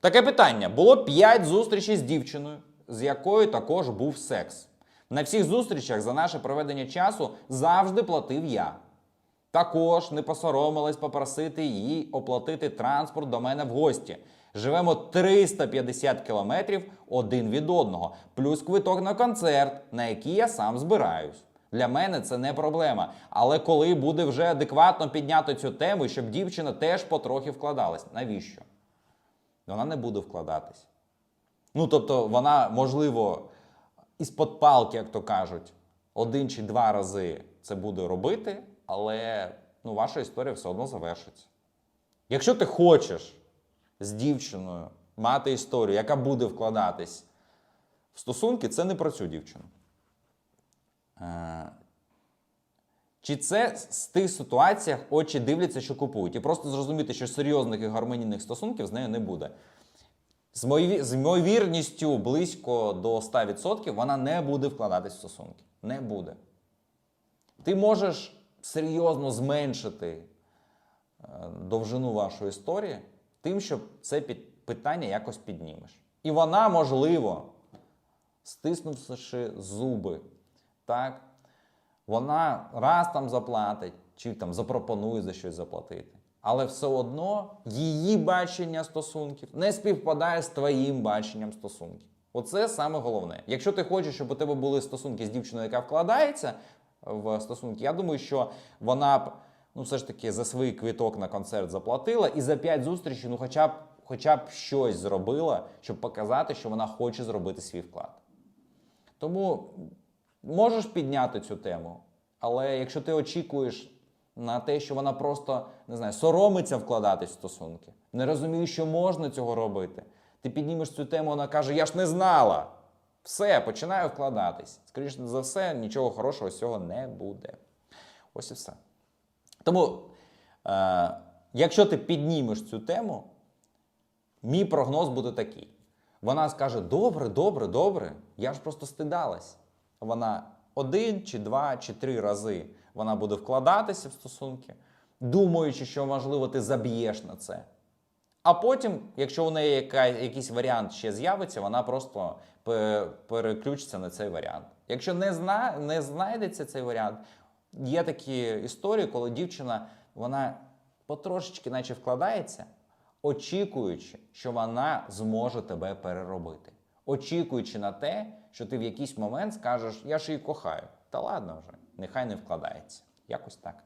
Таке питання: було 5 зустрічей з дівчиною, з якою також був секс. На всіх зустрічах за наше проведення часу завжди платив я. Також не посоромилась попросити її оплатити транспорт до мене в гості. Живемо 350 кілометрів один від одного, плюс квиток на концерт, на який я сам збираюсь. Для мене це не проблема. Але коли буде вже адекватно підняти цю тему, щоб дівчина теж потрохи вкладалась, навіщо? Вона не буде вкладатись. Ну, тобто, вона, можливо, із-под палки, як то кажуть, один чи два рази це буде робити, але ну, ваша історія все одно завершиться. Якщо ти хочеш з дівчиною мати історію, яка буде вкладатись в стосунки, це не про цю дівчину. Чи це з тих ситуаціях очі дивляться, що купують, і просто зрозуміти, що серйозних і гармонійних стосунків з нею не буде. З ймовірністю близько до 100% вона не буде вкладатись в стосунки. Не буде. Ти можеш серйозно зменшити е, довжину вашої історії тим, що це питання якось піднімеш. І вона, можливо, стиснувши зуби, так, вона раз там заплатить, чи там запропонує за щось заплатити. Але все одно її бачення стосунків не співпадає з твоїм баченням стосунків. Оце саме головне. Якщо ти хочеш, щоб у тебе були стосунки з дівчиною, яка вкладається в стосунки, я думаю, що вона б ну, все ж таки за свій квиток на концерт заплатила і за п'ять зустрічей, ну, хоча б, хоча б щось зробила, щоб показати, що вона хоче зробити свій вклад. Тому можеш підняти цю тему, але якщо ти очікуєш на те, що вона просто не знаю, соромиться вкладатись в стосунки, не розуміє, що можна цього робити. Ти піднімеш цю тему, вона каже: Я ж не знала. Все, починаю вкладатись. Скоріше за все, нічого хорошого з цього не буде. Ось і все. Тому, е, якщо ти піднімеш цю тему, Мій прогноз буде такий. Вона скаже: добре, добре, добре. Я ж просто стидалась. Вона один чи два чи три рази вона буде вкладатися в стосунки, думаючи, що можливо ти заб'єш на це. А потім, якщо у неї яка, якийсь варіант ще з'явиться, вона просто переключиться на цей варіант. Якщо не, зна, не знайдеться цей варіант, є такі історії, коли дівчина вона потрошечки наче вкладається, очікуючи, що вона зможе тебе переробити. Очікуючи на те, що ти в якийсь момент скажеш, я ж її кохаю. Та ладно вже, нехай не вкладається. Якось так.